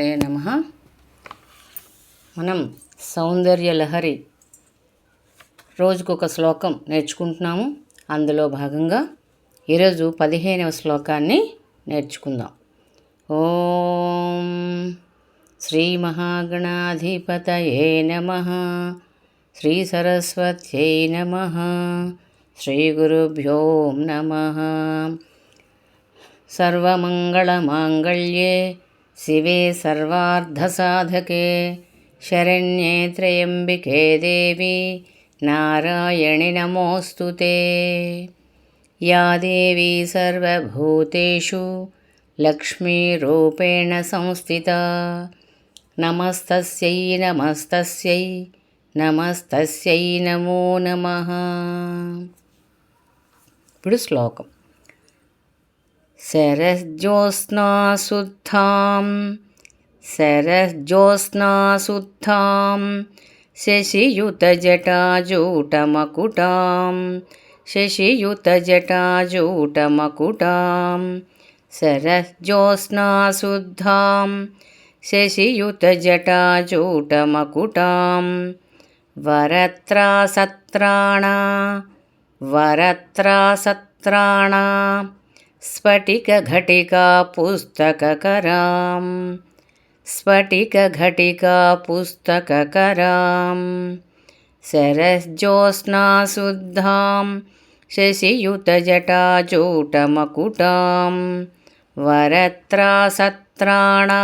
నమ. మనం సౌందర్య లహరి రోజుకొక శ్లోకం నేర్చుకుంటున్నాము. అందులో భాగంగా ఈరోజు పదిహేనవ శ్లోకాన్ని నేర్చుకుందాం. ఓం శ్రీ మహాగణాధిపతయే నమ. శ్రీ సరస్వత్యై నమ. శ్రీ గురుభ్యో నమ. సర్వమంగళమాంగళ్యే शिवे सर्वार्धसाधके, शरण्ये त्र्यम्बिके देवी, नारायणि नमोऽस्तु ते। या देवी सर्वभूतेषु लक्ष्मीरूपेण संस्थिता। नमस्तस्यै नमस्तस्यै నమస్తస్యై నమో నమ ఇప్పుడు శ్లోకం शरज्योत्स्नाशुद्धां शरज्योत्स्नाशुद्धां शशियुतजटाजूटमकुटां शशियुतजटाजूटमकुटां शरज्योत्स्नाशुद्धां शशियुतजटाजूटमकुटां वरत्रासत्राणा वरत्रासत्राणा स्फटिकघटिका पुस्तककरां स्फटिकघटिका पुस्तककरां शरज्योत्स्नाशुद्धां शशियुतजटाजूटमकुटां वरत्रासत्राणा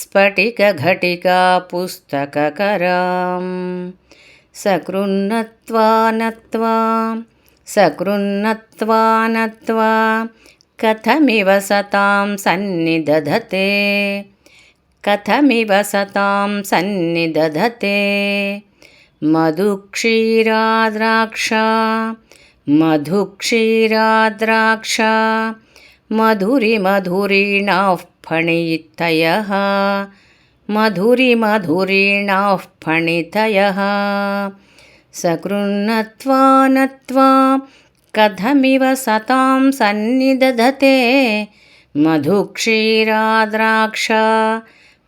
स्फटिकघटिका पुस्तककरां सकृन्नत्वा नत्वा। सकृन्नत्वा नत्वा कथमिव सतां सन्निदधते। कथमिव सतां सन्निदधते। मधुक्षीराद्राक्षा मधुक्षीराद्राक्षा मधुरिमधुरीणाः फणितयः मधुरिमधुरीणाः फणितयः సకృన్నత్వా నత్వా కథమివ సతాం సన్నిదధతే మధుక్షీరాద్రాక్ష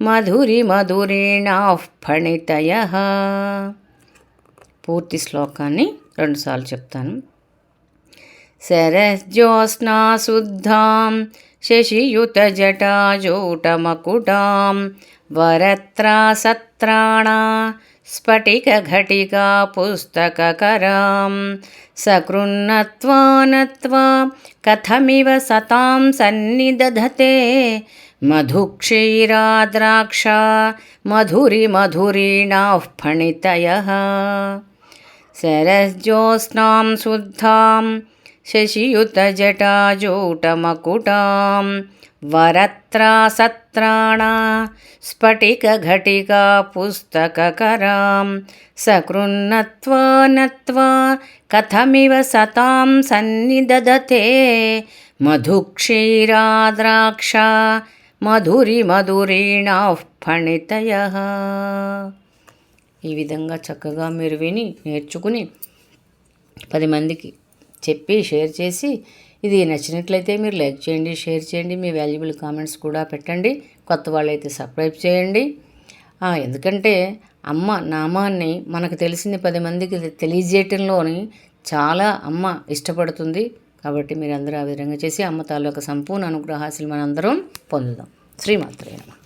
మధురిమధురేణాః ఫణితయ. పూర్తి శ్లోకాన్ని రెండుసార్లు చెప్తాను. శరజ్యోత్స్నా శుద్ధాం శశియుతజటాజూటమకుటాం వరత్రా సత్రాణా पुस्तककरां सकृन्नत्वा नत्वा कथमिव सतां सन्निदधते। मधुक्षीराद्राक्षा मधुरिमधुरीणाः फणितयः। शरज्योत्स्नां शुद्धां शशियुतजटाजूटमकुटां वरत्रासत्राणा स्फटिकघटिका पुस्तककरां सकृन्नत्वा नत्वा कथमिव सतां सन्निदधते మధుక్షీరాద్రాక్ష మధురి మధురీణాః ఫణితయ ఈ విధంగా చక్కగా మీరు విని నేర్చుకుని పది మందికి చెప్పి షేర్ చేసి ఇది నచ్చినట్లయితే మీరు లైక్ చేయండి షేర్ చేయండి మీ వాల్యుబుల్ కామెంట్స్ కూడా పెట్టండి. కొత్త వాళ్ళైతే సబ్స్క్రైబ్ చేయండి. ఎందుకంటే అమ్మ నామాన్ని మనకు తెలిసింది పది మందికి తెలియజేయటంలోని చాలా అమ్మ ఇష్టపడుతుంది. కాబట్టి మీరు అందరూ ఆ విధంగా చేసి అమ్మ తాలూకా సంపూర్ణ అనుగ్రహాశలు మనందరం పొందుదాం. శ్రీమాత్రేనమ్మ